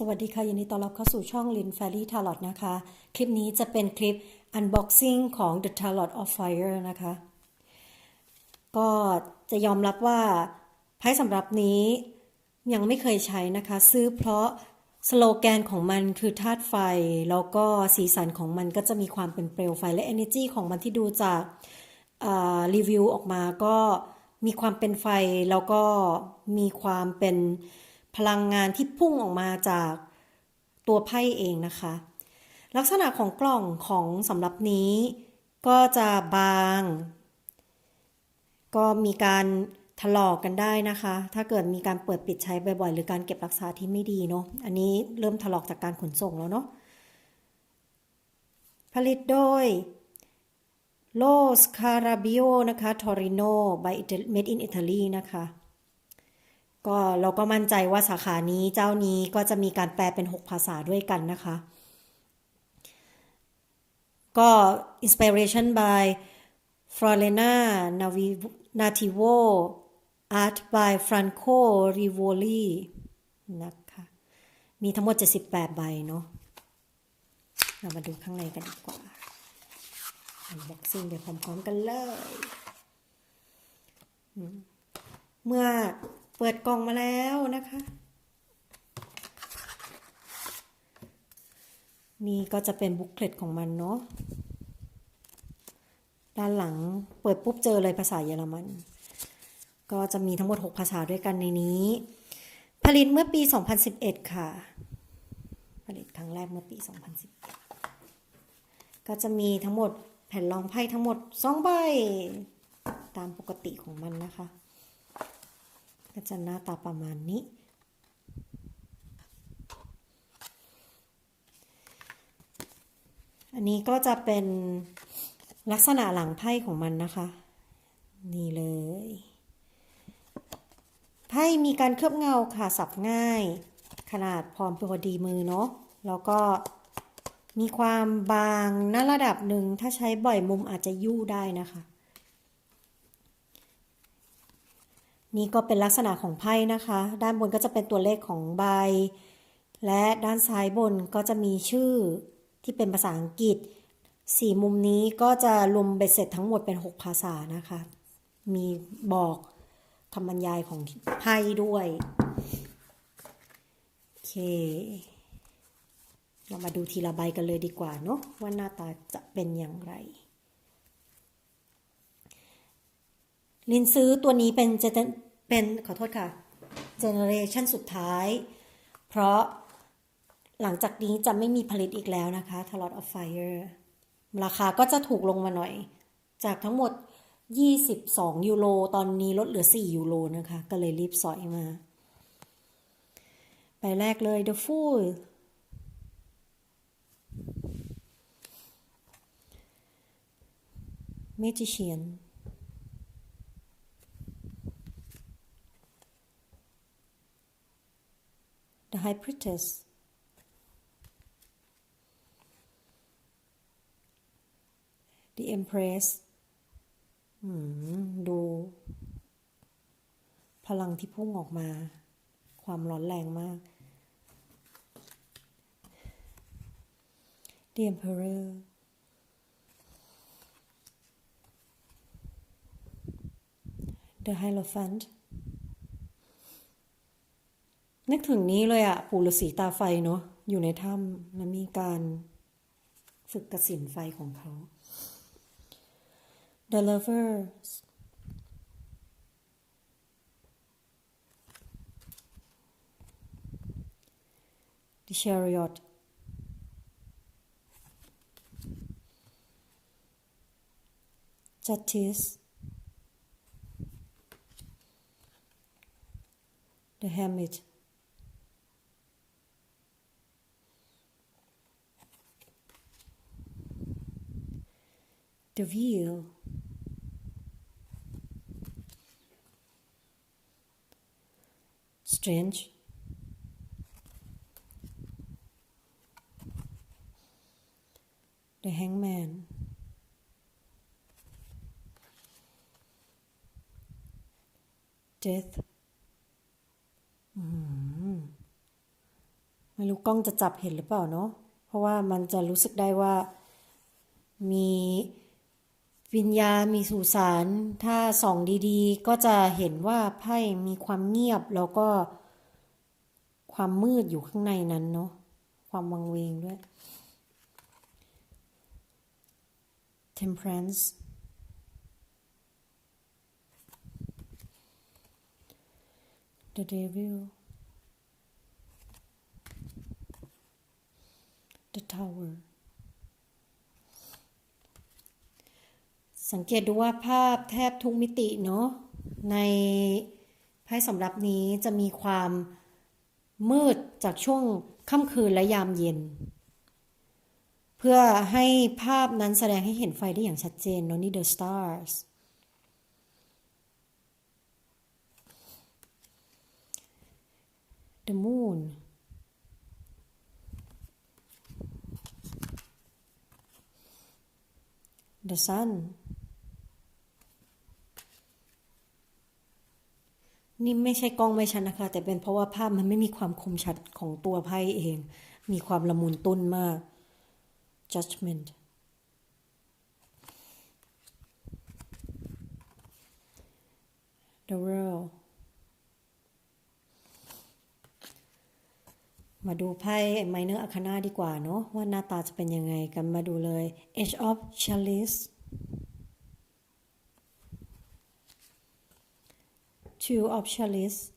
สวัสดีค่ะยินดีต้อนรับเข้าสู่ช่อง Lin Fairy Tarot นะคะ คลิปนี้จะเป็นคลิป unboxing ของ The Tarot of Fire นะคะ ก็จะยอมรับว่าไพ่สำหรับนี้ยังไม่เคยใช้นะคะ ซื้อเพราะสโลแกนของมันคือธาตุไฟ แล้วก็สีสันของมันก็จะมีความเป็นเปลวไฟและ energy ของมันที่ดูจากรีวิวออกมาก็มีความเป็นไฟแล้วก็มีความเป็น พลังงานที่พุ่งออกมาจากตัวไพ่เองนะคะ ลักษณะของกล่องของสำหรับนี้ ก็จะบาง ก็มีการถลอกกันได้นะคะ ถ้าเกิดมีการเปิดปิดใช้บ่อยๆ หรือการเก็บรักษาที่ไม่ดีเนาะ อันนี้เริ่มถลอกจากการขนส่งแล้วเนาะ ผลิตโดยโลสคาราบิโอนะคะ ทอริโน by made in Italy นะคะ ก็เราก็มั่นใจว่าสาขานี้เจ้านี้ก็จะมีการแปลเป็น 6 ภาษาด้วยกันนะคะ ก็ inspiration by Florena Nativo art by Franco Rivoli นะคะ มีทั้งหมด 78 ใบเนาะเรามาดูข้างในกันดีกว่า unboxing ไปพร้อมๆกันเลย เมื่อ เปิดกล่องมาแล้วนะคะ นี่ก็จะเป็นบุ๊กเลตของมันเนาะด้านหลังเปิดปุ๊บเจอเลยภาษาเยอรมัน ก็จะมีทั้งหมด 6 ภาษาด้วยกันในนี้ ผลิตเมื่อปี 2011 ค่ะ ผลิตครั้งแรกเมื่อปี 2011 ก็จะมีทั้งหมดแผ่นรองไพ่ทั้งหมด 2 ใบ ตามปกติของมันนะคะ ก็จะหน้าตาประมาณนี้ อันนี้ก็จะเป็นลักษณะหลังไพ่ของมันนะคะ นี่เลย ไพ่มีการเคลือบเงาค่ะสับง่าย ขนาดพร้อมพอดีมือเนาะแล้วก็มีความบางณระดับหนึ่งถ้าใช้บ่อยมุมอาจจะยู่ได้นะคะ นี่ก็เป็นลักษณะของไพ่นะคะ ด้านบนก็จะเป็นตัวเลขของใบ และด้านซ้ายบนก็จะมีชื่อที่เป็นภาษาอังกฤษสี่มุมนี้ก็จะรวมเบ็ดเสร็จทั้งหมดเป็น 6 ภาษานะคะ มีบอกคำบรรยายของไพ่ด้วย โอเค เรามาดูทีละใบกันเลยดีกว่าเนาะว่าหน้าตาจะเป็นอย่างไร ลินซื้อตัวนี้เป็นจะเป็นขอโทษค่ะเจเนอเรชันสุดท้าย เพราะหลังจากนี้จะไม่มีผลิตอีกแล้วนะคะ t a l o t of Fire ราคาก็จะถูกลงมาหน่อย จากทั้งหมด 22 ยูโร ตอนนี้ลดเหลือ 4 ยูโรนะคะ ก็เลยรีบสอยมา ไปแรกเลย The Fool Magician Priestess The Empress อืมดูพลังที่พุ่งออกมา ความร้อนแรงมาก The Emperor The Hierophant นึ นึกถึงนี้เลยอะปู่ฤาษีตาไฟเนาะอยู่ในถ้ำแล้วมีการฝึกกระสินไฟของเขา The Lovers The Chariot Justice The Hermit The Wheel Strange The Hangman Death ไม่รู้กล้องจะจับเห็นหรือเปล่าเนาะ เพราะว่ามันจะรู้สึกได้ว่ามี วิญญาณมีสุสานถ้าส่องดีๆ ก็จะเห็นว่าไพ่มีความเงียบแล้วก็ความมืดอยู่ข้างในนั้นเนาะความวังเวงด้วย temperance the devil the tower สังเกตดูว่าภาพแทบทุกมิติเนาะในไพ่สำรับนี้จะมีความมืดจากช่วงค่ำคืนและยามเย็น เพื่อให้ภาพนั้นแสดงให้เห็นไฟได้อย่างชัดเจนเนาะนี่ the stars the moon the sun นี่ไม่ใช่กล้องไม่ชัดนะคะ แต่เป็นเพราะว่าภาพมันไม่มีความคมชัดของตัวไพ่เอง มีความละมุนตุ้นมาก judgment the world มาดูไพ่ minor arcana ดีกว่าเนาะว่าหน้าตาจะเป็นยังไงกันมาดูเลย Age of chalice two of chalice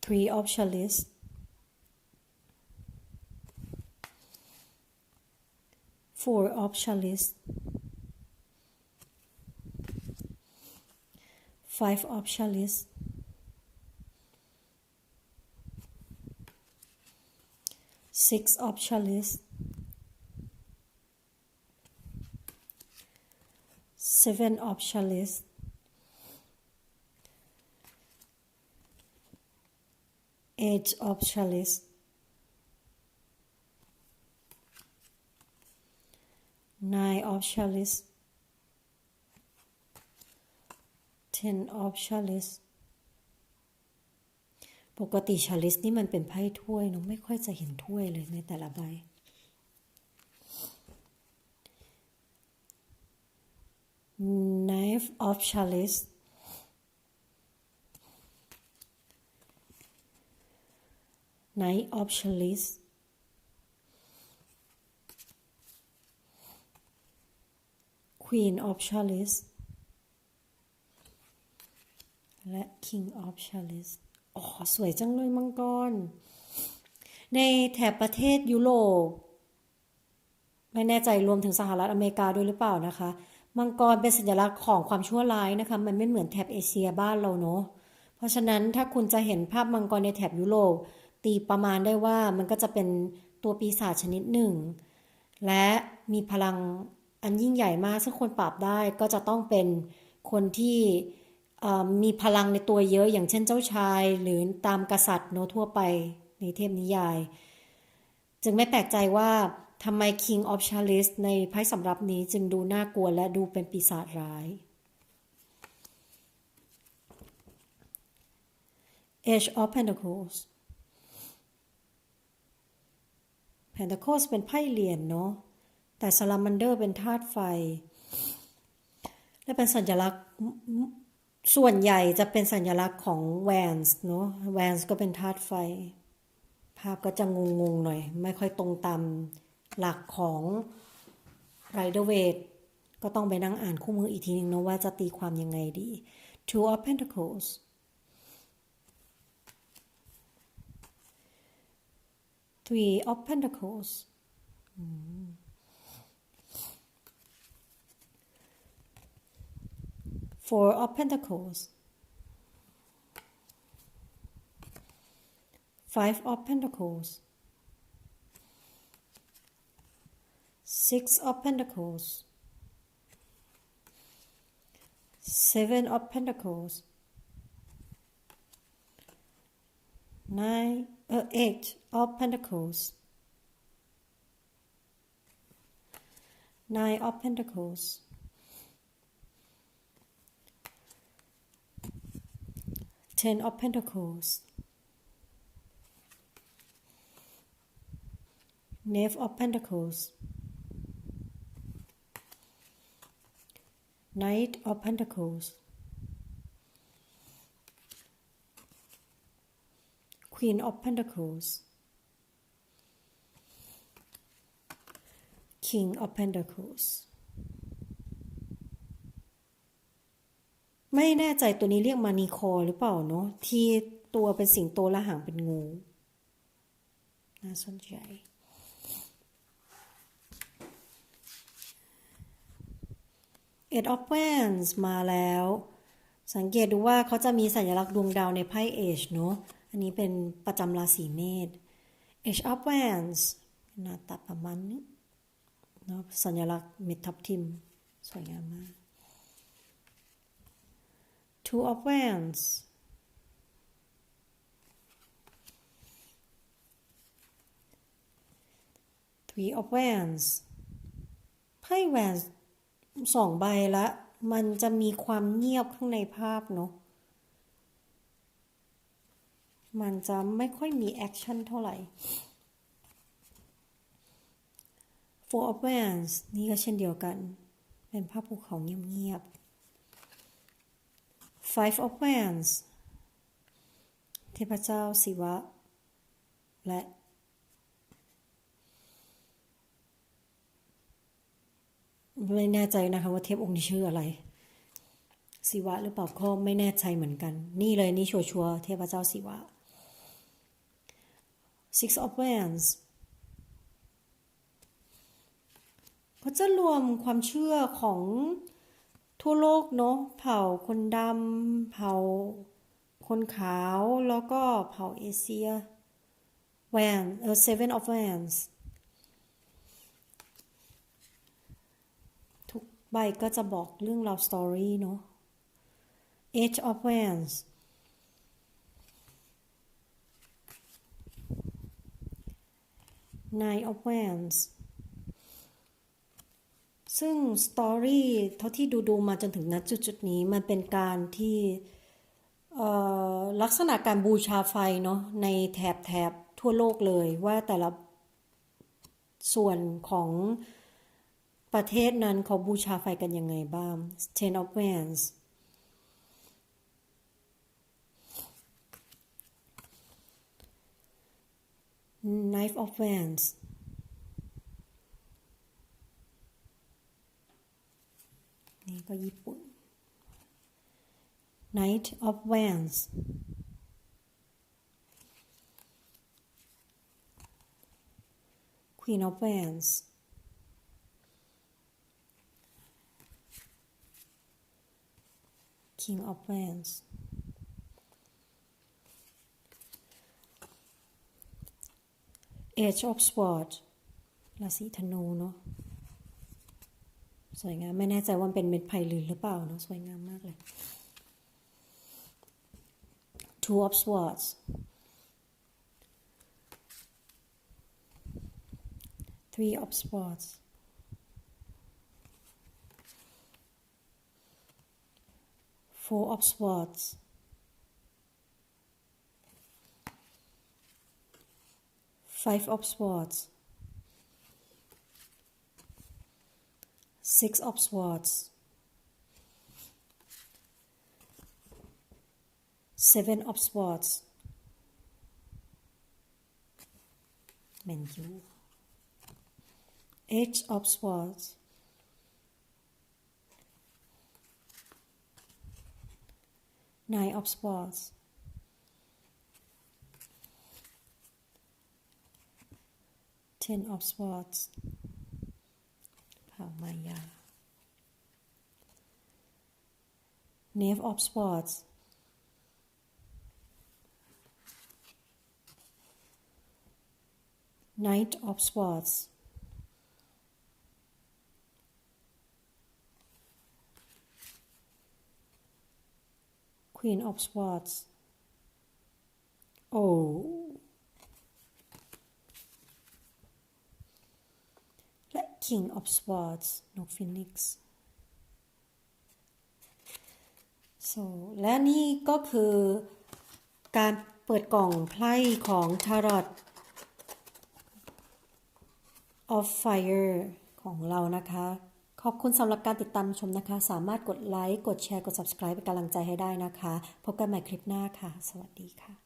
three of chalice four of chalice five of chalice six of chalice seven of chalice eight of chalice nine of chalice ten of chalice ปกติชาลิสนี่มันเป็นไพ่ถ้วยเนาะไม่ค่อยจะเห็นถ้วยเลยในแต่ละใบ of chalice Knight of chalice Queen of chalice และ King of chalice อ๋อ สวยจังเลยมังกร ในแถบประเทศยุโรป ไม่แน่ใจรวมถึงสหรัฐอเมริกาด้วยหรือเปล่านะคะ มังกรเป็นสัญลักษณ์ของความชั่วร้ายนะคะ มันไม่เหมือนแถบเอเชียบ้านเราเนาะเพราะฉะนั้นถ้าคุณจะเห็นภาพมังกรในแถบยุโรปตีประมาณได้ว่ามันก็จะเป็นตัวปีศาจชนิดหนึ่ง และมีพลังอันยิ่งใหญ่มากซึ่งคนปราบได้ก็จะต้องเป็นคนที่มีพลังในตัวเยอะอย่างเช่นเจ้าชาย หรือตามกษัตริย์โนทั่วไปในเทพนิยาย จึงไม่แปลกใจว่า ทำไม King of Chalice ในไพ่สำรับนี้จึงดูน่ากลัวและดูเป็นปีศาจร้าย Age of Pentacles Pentacles เป็นไพ่เหรียญเนาะแต่ Salamander เป็นธาตุไฟ และเป็นสัญลักษณ์ส่วนใหญ่จะเป็นสัญลักษณ์ของแวนส์เนาะแวนส์ก็เป็นธาตุไฟ ภาพก็จะงงๆหน่อย ไม่ค่อยตรงตาม หลักของไรเดอร์เวทก็ต้องไปนั่งอ่านคู่มืออีกทีนึงนะว่าจะตีความยังไงดี Two of Pentacles Three of Pentacles Four of Pentacles Five of Pentacles Six of Pentacles. Seven of Pentacles. Nine, uh, eight of Pentacles. Nine of Pentacles. Ten of Pentacles. nine of Pentacles. Knight of Pentacles Queen of Pentacles King of Pentacles ไม่แน่ใจตัวนี้เรียกมานีคอหรือเปล่าเนาะที่ตัวเป็นสิงโตและหางเป็นงู น่าสนใจ Eight of Wands มาแล้ว สังเกตดูว่าเขาจะมีสัญลักษณ์ดวงดาวในไพ่เอชเนาะอันนี้เป็นประจำราศีเมษ Eight of Wands หน้าตาประมาณนี้เนาะสัญลักษณ์เม็ดทับทิม สวยงามมาก Two of Wands Three of Wands ไพ่แหวน สองใบละ มันจะมีความเงียบข้างในภาพเนาะ มันจะไม่ค่อยมีแอคชั่นเท่าไหร่ Four of Wands นี่ก็เช่นเดียวกัน เป็นภาพภูเขาเงียบๆ Five of Wands เทพเจ้าศิวะ และ ไม่แน่ใจนะคะว่าเทพองค์นี้ชื่ออะไรศิวะหรือเปล่าก็ไม่แน่ใจเหมือนกัน นี่เลยนี่ชัวชัวร์เทพเจ้าศิวะ Six of Wands ก็จะรวมความเชื่อของทั่วโลกเนาะเผ่าคนดำเผ่าคนขาวแล้วก็เผ่าเอเชีย Wan เออ Seven of Wands ทุก ใบก็จะบอกเรื่องราวสตอรี่เนาะ Eight of Wands Nine of Wands ซึ่งสตอรี่เท่าที่ดูดูมาจนถึงณจุดจุดๆนี้ มันเป็นการที่ลักษณะการบูชาไฟเนาะในแถบแถบทั่วโลกเลยว่าแต่ละส่วนของ ประเทศนั้นเขาบูชาไฟกันยังไงบ้าง Ten of Wands Knife of Wands นี่ก็ญี่ปุ่น Knight of Wands Queen of Wands King of Wands Age of Swords ราศีธนูเนาะสวยงาม ไม่แน่ใจว่าเป็นเม็ดไผ่ลืนหรือเปล่าเนาะสวยงามมากเลย Two of Swords Three of Swords Four of Swords. Five of Swords. Six of Swords. Seven of Swords. Menu. Eight of Swords. Nine of Swords Ten of Swords เผ่ามายา Knave of Swords Knight of Swords Queen of Swords โอ้ และ King of Swords นกฟินิกซ์ so และนี่ก็คือการเปิดกล่องไพ่ของทารอต of Fire ของเรานะคะ ขอบคุณสำหรับการติดตามชมนะคะ สามารถกดไลค์ กดแชร์ กด subscribe เป็นกำลังใจให้ได้นะคะ พบกันใหม่คลิปหน้าค่ะ สวัสดีค่ะ